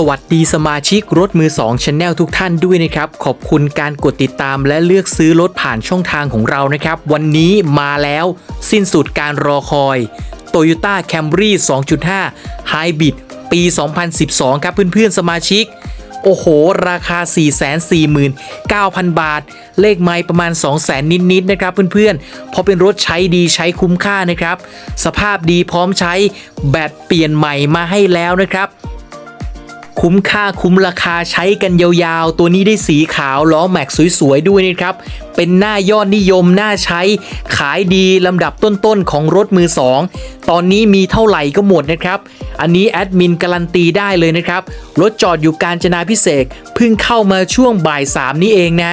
สวัสดีสมาชิกรถมือ2 Channel ทุกท่านด้วยนะครับ ขอบคุณการกดติดตามและเลือกซื้อรถผ่านช่องทางของเรานะครับ วันนี้มาแล้วสิ้นสุดการรอคอย Toyota Camry 2.5 Hybrid ปี 2012 ครับเพื่อนๆ สมาชิก โอ้โห ราคา 449,000 บาท เลขไม้ประมาณ 200,000 นิดๆนะครับเพื่อนๆเพราะเป็นรถใช้ดีใช้คุ้มค่านะครับ สภาพดีพร้อมใช้แบตเปลี่ยนใหม่มาให้แล้วนะครับ คุ้มค่าคุ้มราคาใช้กันยาวๆ ตัวนี้ได้สีขาวล้อแม็กสวยๆ ด้วยนะครับ เป็นหน้ายอดนิยมหน่าใช้ ขายดีลำดับต้นๆ ของรถมือ 2 ตอนนี้มีเท่าไหร่ก็หมดนะครับ อันนี้แอดมินการันตีได้เลยนะครับ รถจอดอยู่กาญจนาพิเศษเพิ่งเข้ามาช่วงบ่าย 3 นี้เองนะ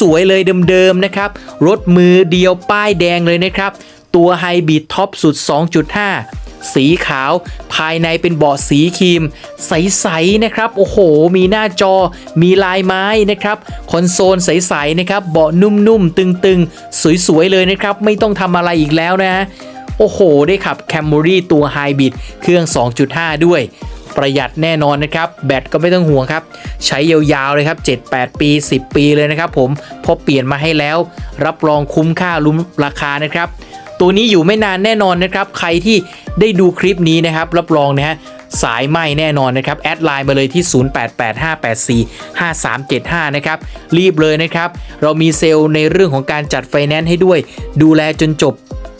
สวยๆ เลยเดิมๆ นะครับ รถมือเดียวป้ายแดงเลยนะครับ ตัวไฮบริดท็อปสุด 2.5 สีขาว ภายในเป็นเบาะสีครีม ใสๆนะครับ โอ้โห มีหน้าจอ มีลายไม้นะครับคอนโซลใสๆนะครับ เบาะนุ่มๆ ตึงๆ สวยๆ เลยนะครับ ไม่ต้องทำอะไรอีกแล้วนะ โอ้โห ได้ขับ Camry ตัวไฮบริดเครื่อง 2.5 ด้วยประหยัดแน่นอนนะครับ แบตก็ไม่ต้องห่วงครับ ใช้ยาวๆเลยครับ 7-8 ปี 10 ปีเลยนะครับผมพอเปลี่ยนมาให้แล้ว รับรองคุ้มค่าลุ้มราคานะครับ ตัวนี้อยู่ไม่นานแน่นอนนะครับ ใครที่ ได้ดูคลิปนี้นะครับ รับรองนะฮะสายไหมแน่นอนนะครับ แอดไลน์มาเลยที่ 0885845375 นะครับ รีบเลยนะครับ เรามีเซลล์ในเรื่องของการจัดไฟแนนซ์ให้ด้วย ดูแลจนจบ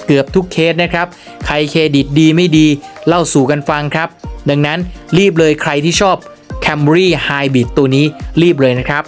เกือบทุกเคสนะครับ ใครเครดิตดีไม่ดี เล่าสู่กันฟังครับ ดังนั้นรีบเลยใครที่ชอบ Camry Hybrid ตัวนี้รีบเลยนะครับ